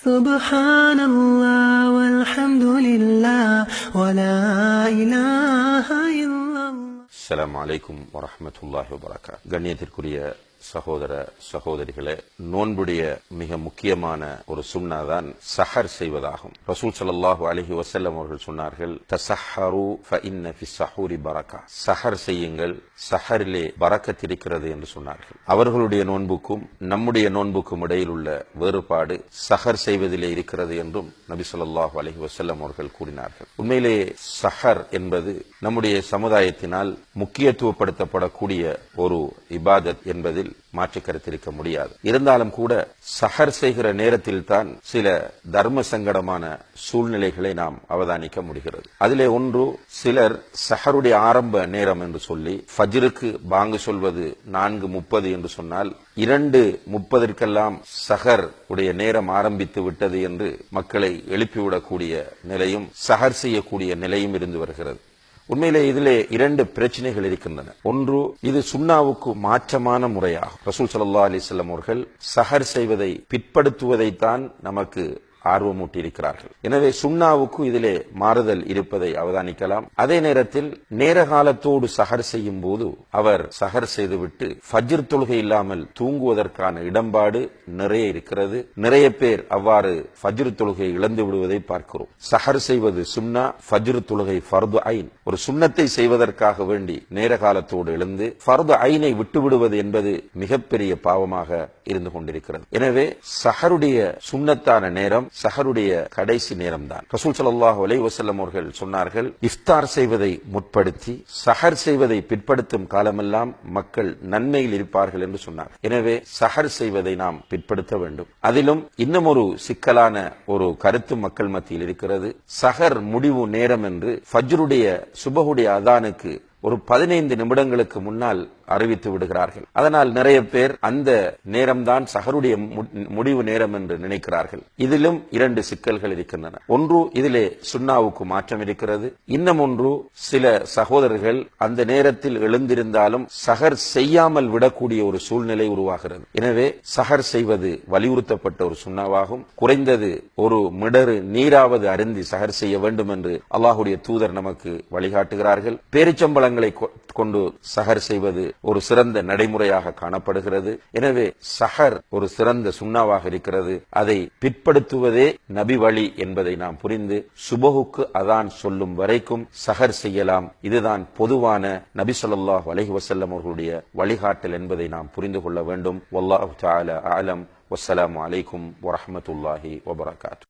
سبحان الله والحمد لله ولا إله إلا الله. السلام عليكم ورحمة الله وبركاته. சகோதர சகோதரிகளே நோன்புடைய மிக முக்கியமான ஒரு சுண்ணா தான் சஹர் செய்வதாகும். ரசூல் சல்லாஹூ அலஹி வசல்லம் அவர்கள் சொன்னார்கள் தசஹரு பரக்கா. சஹர் செய்யுங்கள் சஹரிலே பரக்கத் இருக்கிறது என்று சொன்னார்கள். அவர்களுடைய நோன்புக்கும் நம்முடைய நோன்புக்கும் இடையில் உள்ள வேறுபாடு சஹர் செய்வதிலே இருக்கிறது என்றும் நபி சொல்லாஹு அலஹி வசல்லம் அவர்கள் கூறினார்கள். உண்மையிலே சஹர் என்பது நம்முடைய சமுதாயத்தினால் முக்கியத்துவப்படுத்தப்படக்கூடிய ஒரு இபாதத் என்பதில் மாற்று கருத்திருக்க முடியாது. இருந்தாலும் கூட சஹர் செய்கிற நேரத்தில் தான் சில தர்ம சங்கடமான சூழ்நிலைகளை நாம் அவதானிக்க முடிகிறது. அதிலே ஒன்று சிலர் சஹருடைய ஆரம்ப நேரம் என்று சொல்லி ஃபஜ்ருக்கு பாங்கு சொல்வது நான்கு முப்பது என்று சொன்னால் இரண்டு முப்பதற்கெல்லாம் சஹர் உடைய நேரம் ஆரம்பித்து விட்டது என்று மக்களை எழுப்பிவிடக்கூடிய நிலையும் சஹர் செய்யக்கூடிய நிலையும் இருந்து வருகிறது. உண்மையிலே இதிலே இரண்டு பிரச்சனைகள் இருக்கின்றன. ஒன்று இது சுண்ணாவுக்கு மாற்றமான முறையாகும். ரசூல் சல்லா அலிசல்லம் அவர்கள் சஹர் செய்வதை பிற்படுத்துவதைத்தான் நமக்கு ஆர்வமூட்டியிருக்கிறார்கள். எனவே சுண்ணாவுக்கு இதிலே மாறுதல் இருப்பதை அவதானிக்கலாம். அதே நேரத்தில் நேர காலத்தோடு சஹர் செய்யும் போது அவர் சஹர் செய்துவிட்டு ஃபஜ்ர் தொழுகை இல்லாமல் தூங்குவதற்கான இடம்பாடு நிறைய இருக்கிறது. நிறைய பேர் அவ்வாறு ஃபஜ்ர் தொழுகை இழந்து விடுவதை பார்க்கிறோம். சஹர் செய்வது சுன்னா ஃபஜ்ர் தொழுகை ஃபர்து ஐன். ஒரு சுண்ணத்தை செய்வதற்காக வேண்டி நேர காலத்தோடு எழுந்து ஃபர்து ஐனை விட்டு விடுவது என்பது மிகப்பெரிய பாவமாக இருந்து கொண்டிருக்கிறது. எனவே சஹருடைய சுண்ணத்தான நேரம் சஹருடைய கடைசி நேரம் தான் ரசூல் சல்லாஹூ அலை வசல்லம் அவர்கள் சொன்னார்கள் இஃப்தார் செய்வதை முற்படுத்தி சஹர் செய்வதை பிற்படுத்தும் காலமெல்லாம் மக்கள் நன்மையில் இருப்பார்கள் என்று சொன்னார். எனவே சஹர் செய்வதை நாம் பிற்படுத்த வேண்டும். அதிலும் இன்னும் ஒரு சிக்கலான ஒரு கருத்து மக்கள் மத்தியில் இருக்கிறது. சஹர் முடிவு நேரம் என்று ஃபஜ்ருடைய சுபகுடைய அதானுக்கு ஒரு பதினைந்து நிமிடங்களுக்கு முன்னால் அறிவித்து விடுகிறார்கள். அதனால் நிறைய பேர் அந்த நேரம்தான் சகருடைய முடிவு நேரம் என்று நினைக்கிறார்கள். இதிலும் இரண்டு சிக்கல்கள் இருக்கின்றன. ஒன்று இதிலே சுண்ணாவுக்கு மாற்றம் இருக்கிறது. இன்னும் ஒன்று சில சகோதரர்கள் அந்த நேரத்தில் எழுந்திருந்தாலும் சகர் செய்யாமல் விடக்கூடிய ஒரு சூழ்நிலை உருவாகிறது. எனவே சகர் செய்வது வலியுறுத்தப்பட்ட ஒரு சுண்ணாவாகும் குறைந்தது ஒரு மிடறு நீராவது அருந்தி சகர் செய்ய வேண்டும் என்று அல்லாஹுடைய தூதர் நமக்கு வழிகாட்டுகிறார்கள். பேரிச்சம்பளங்களை கொண்டு சஹர் செய்வது ஒரு சிறந்த நடைமுறையாக காணப்படுகிறது. எனவே சஹர் ஒரு சிறந்த சுண்ணாவாக இருக்கிறது. அதை பிற்படுத்துவதே நபி வழி என்பதை நாம் புரிந்து சுபகுக்கு அதான் சொல்லும் வரைக்கும் சஹர் செய்யலாம். இதுதான் பொதுவான நபி சொல்லாஹ் அலஹி வசல்லம் அவர்களுடைய வழிகாட்டல் என்பதை நாம் புரிந்து கொள்ள வேண்டும். வல்லாஹு தால ஆலம் வசலாம் அலைக்கும் வரமத்துல்லாஹி வபரகாத்து